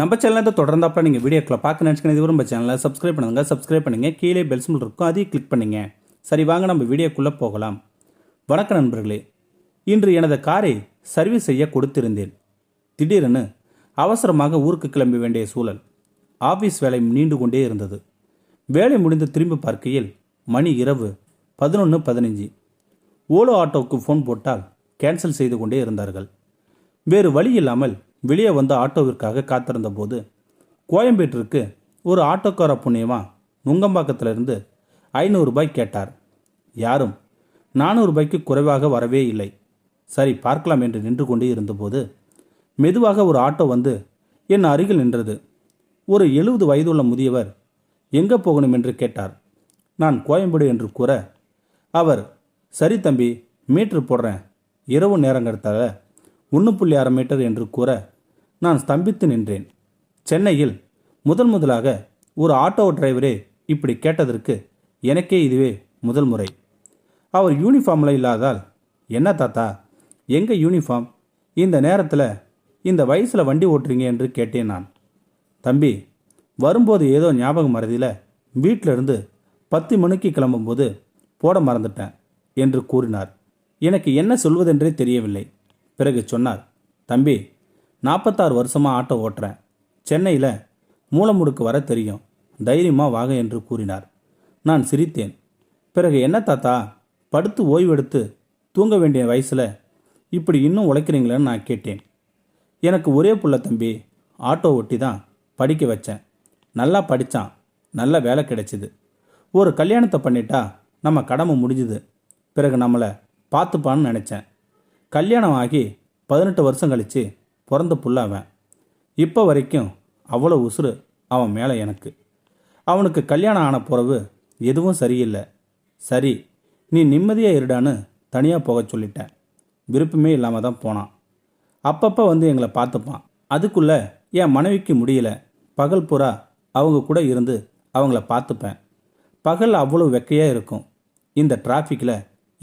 நம்ம சேனலை அப்புறம் நீங்கள் வீடியோக்களை பார்க்க நினச்சிக்கணும். இது நம்ம சேனலை சப்ஸ்கிரைப் பண்ணுங்கள் சப்ஸ்கிரைப் பண்ணுங்கள் கீழே பெல் சிம்பிள் இருக்கும். அதையும் கிளிக் பண்ணுங்க. சரி வாங்க நம்ம வீடியோக்குள்ளே போகலாம். வணக்கம் நண்பர்களே. இன்று எனது காரை சர்வீஸ் செய்ய கொடுத்திருந்தேன். திடீரென அவசரமாக ஊருக்கு கிளம்ப வேண்டிய சூழல். ஆஃபீஸ் வேலை நீண்டு கொண்டே இருந்தது. வேலை முடிந்து திரும்பி பார்க்கையில் மணி இரவு பதினொன்று பதினஞ்சு. ஓலோ ஆட்டோவுக்கு ஃபோன் போட்டால் கேன்சல் செய்து கொண்டே இருந்தார்கள். வேறு வழி இல்லாமல் வெளியே வந்த ஆட்டோவிற்காக காத்திருந்த போது கோயம்பேட்டிற்கு ஒரு ஆட்டோக்கார புண்ணியமா நுங்கம்பாக்கத்திலிருந்து ஐநூறு ரூபாய் கேட்டார். யாரும் நானூறுபாய்க்கு குறைவாக வரவே இல்லை. சரி பார்க்கலாம் என்று நின்று கொண்டே இருந்தபோது மெதுவாக ஒரு ஆட்டோ வந்து என் அருகில் நின்றது. ஒரு எழுபது வயதுள்ள முதியவர் எங்கே போகணும்? என்று கேட்டார். நான் கோயம்பேடு என்று கூற அவர் சரி தம்பி மீட்ரு போடுறேன். இரவு நேரங்கிறதால ஒன்று புள்ளி அரை மீட்டர் என்று கூற நான் ஸ்தம்பித்து நின்றேன். சென்னையில் முதல் முதலாக ஒரு ஆட்டோ டிரைவரே இப்படி கேட்டதற்கு எனக்கே இதுவே முதல் முறை. அவர் யூனிஃபார்மில் இல்லாதால் என்ன தாத்தா எங்கே யூனிஃபார்ம்? இந்த நேரத்தில் இந்த வயசில் வண்டி ஓட்டுறீங்க என்று கேட்டேன் நான். தம்பி வரும்போது ஏதோ ஞாபகம் மறதியில் வீட்டில் இருந்து பத்து மணிக்கு கிளம்பும்போது போட மறந்துட்டேன் என்று கூறினார். எனக்கு என்ன சொல்வதென்றே தெரியவில்லை. பிறகு சொன்னார் தம்பி நாற்பத்தாறு வருஷமாக ஆட்டோ ஓட்டுறேன் சென்னையில் மூலமுடுக்கு வர தெரியும். தைரியமாக வாங்க என்று கூறினார். நான் சிரித்தேன். பிறகு என்ன தாத்தா? படுத்து ஓய்வெடுத்து தூங்க வேண்டிய வயசில் இப்படி இன்னும் உழைக்கிறீங்களேன்னு நான் கேட்டேன். எனக்கு ஒரே புள்ள தம்பி ஆட்டோ ஓட்டி தான் படிக்க வச்சேன். நல்லா படித்தான் நல்ல வேலை கிடைச்சிது. ஒரு கல்யாணத்தை பண்ணிட்டா நம்ம கடமை முடிஞ்சுது. பிறகு நம்மளை பார்த்துப்பான்னு நினச்சேன். கல்யாணம் ஆகி பதினெட்டு வருஷம் கழித்து பிறந்த புள்ள அவன். இப்போ வரைக்கும் அவ்வளோ உசுறு அவன் மேலே எனக்கு. அவனுக்கு கல்யாணம் ஆன பிறகு எதுவும் சரியில்லை. சரி நீ நிம்மதியாக இருடான்னு தனியாக போக சொல்லிட்டேன். விருப்பமே இல்லாமல் தான் போனான். அப்பப்போ வந்து எங்களை பார்த்துப்பான். அதுக்குள்ளே என் மனைவிக்கு முடியல. பகல் பூரா அவங்க கூட இருந்து அவங்கள பார்த்துப்பேன். பகல் அவ்வளோ வெக்கையாக இருக்கும். இந்த டிராஃபிக்கில்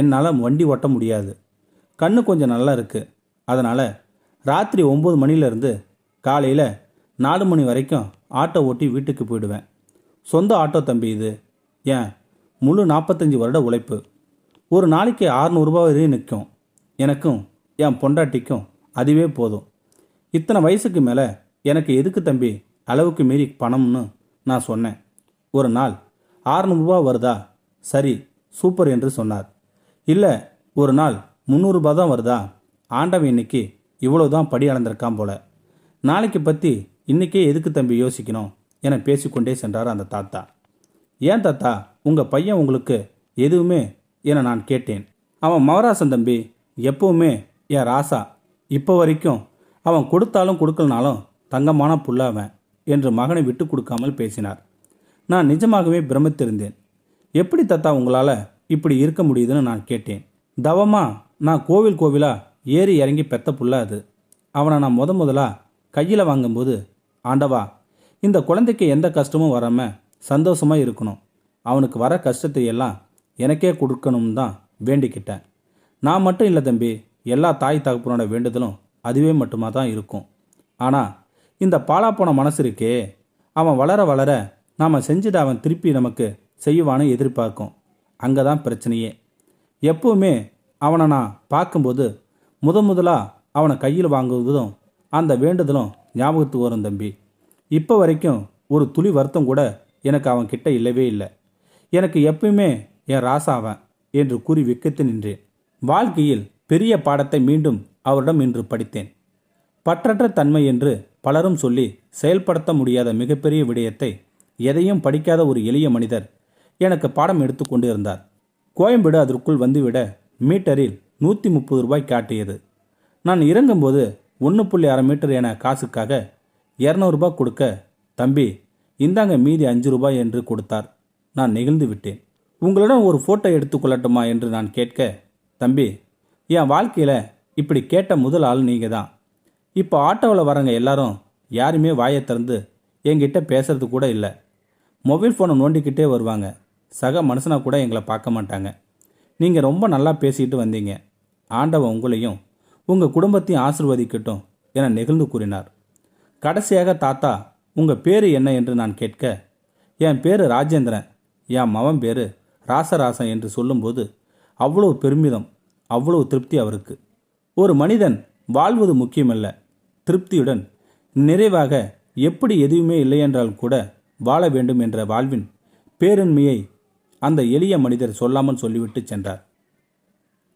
என்னால் வண்டி ஓட்ட முடியாது. கண்ணு கொஞ்சம் நல்லா இருக்குது அதனால் ராத்திரி ஒம்பது மணிலேருந்து காலையில் நாலு மணி வரைக்கும் ஆட்டோ ஓட்டி வீட்டுக்கு போயிடுவேன். சொந்த ஆட்டோ தம்பி இது. ஏன்? முழு நாற்பத்தஞ்சு வருட உழைப்பு. ஒரு நாளைக்கு ஆறுநூறுபா வரையும் நிற்கும். எனக்கும் என் பொண்டாட்டிக்கும் அதுவே போதும். இத்தனை வயசுக்கு மேலே எனக்கு எதுக்கு தம்பி அளவுக்கு மீறி பணம்னு நான் சொன்னேன். ஒரு நாள் ஆறுநூறுபா வருதா? சரி சூப்பர் என்று சொன்னார். இல்லை ஒரு நாள் முந்நூறுரூபா தான் வருதா? ஆண்டவன் இன்னைக்கு இவ்வளோ தான் படி அளந்திருக்கான் போல. நாளைக்கு பற்றி இன்றைக்கே எதுக்கு தம்பி யோசிக்கணும்? என பேசிக்கொண்டே சென்றார் அந்த தாத்தா. ஏன் தாத்தா? உங்கள் பையன் உங்களுக்கு எதுவுமே என நான் கேட்டேன். அவன் மவராசன் தம்பி எப்பவுமே என் ராசா. இப்போ வரைக்கும் அவன் கொடுத்தாலும் கொடுக்கலனாலும் தங்கமான புல்லாவன் என்று மகனை விட்டு கொடுக்காமல் பேசினார். நான் நிஜமாகவே பிரமித்திருந்தேன். எப்படி தாத்தா உங்களால் இப்படி இருக்க முடியுதுன்னு நான் கேட்டேன். தவமா நான் கோவில் கோவிலாக ஏறி இறங்கி பெத்த புள்ள அது. அவனை நான் முத முதலாக கையில் வாங்கும்போது ஆண்டவா இந்த குழந்தைக்கு எந்த கஷ்டமும் வராமல் சந்தோஷமாக இருக்கணும். அவனுக்கு வர கஷ்டத்தை எல்லாம் எனக்கே கொடுக்கணும் தான் வேண்டிக்கிட்டேன். நான் மட்டும் இல்லை தம்பி எல்லா தாய் தகப்பனோட வேண்டுதலும் அதுவே மட்டுமா தான் இருக்கும். ஆனால் இந்த பாலாப்போன மனசு இருக்கே அவன் வளர வளர நாம் செஞ்சதை அவன் திருப்பி நமக்கு செய்வான்னு எதிர்பார்க்கும். அங்கே தான் பிரச்சனையே. எப்பவுமே அவனை நான் பார்க்கும்போது முத முதலாக அவனை கையில் வாங்குவதும் அந்த வேண்டுதலும் ஞாபகத்துக்கு வரும் தம்பி. இப்போ வரைக்கும் ஒரு துளி வருத்தம் கூட எனக்கு அவன் கிட்ட இல்லவே இல்லை. எனக்கு எப்பயுமே என் ராசாவன் என்று கூறி விக்கத்து நின்றேன். வாழ்க்கையில் பெரிய பாடத்தை மீண்டும் அவரிடம் இன்று படித்தேன். பற்றற்ற தன்மை என்று பலரும் சொல்லி செயல்படுத்த முடியாத மிகப்பெரிய விடயத்தை எதையும் படிக்காத ஒரு எளிய மனிதர் எனக்கு பாடம் எடுத்துக்கொண்டு இருந்தார் கோயம்பேடு அதற்குள் வந்துவிட மீட்டரில் நூற்றி முப்பது ரூபாய் காட்டியது. நான் இறங்கும்போது ஒன்று புள்ளி அரை மீட்டர் என காசுக்காக இரநூறுபா கொடுக்க தம்பி இந்தாங்க மீதி அஞ்சு ரூபாய் என்று கொடுத்தார். நான் நெகிழ்ந்து விட்டேன். உங்களிடம் ஒரு ஃபோட்டோ எடுத்துக்கொள்ளட்டுமா என்று நான் கேட்க தம்பி என் வாழ்க்கையில் இப்படி கேட்ட முதல் ஆள் நீங்கள் தான் இப்போ ஆட்டோவில் வரங்க எல்லாரும் யாருமே வாயை திறந்து என்கிட்ட பேசுறது கூட இல்லை. மொபைல் ஃபோனை நோண்டிக்கிட்டே வருவாங்க. சக மனுஷனாக கூட எங்களை பார்க்க மாட்டாங்க. நீங்கள் ரொம்ப நல்லா பேசிக்கிட்டு வந்தீங்க. ஆண்டவன் உங்களையும் உங்கள் குடும்பத்தையும் ஆசிர்வதிக்கட்டும் என நெகிழ்ந்து கூறினார். கடைசியாக தாத்தா உங்கள் பேர் என்ன என்று நான் கேட்க என் பேர் ராஜேந்திரன் என் மவன் பேர் ராசராசன் என்று சொல்லும்போது அவ்வளவு பெருமிதம் அவ்வளவு திருப்தி அவருக்கு. ஒரு மனிதன் வாழ்வது முக்கியமல்ல திருப்தியுடன் நிறைவாக எப்படி எதுவுமே இல்லையென்றால் கூட வாழ வேண்டும் என்ற வாழ்வின் பேரின்மையை அந்த எளிய மனிதர் சொல்லாமல் சொல்லிவிட்டு சென்றார்.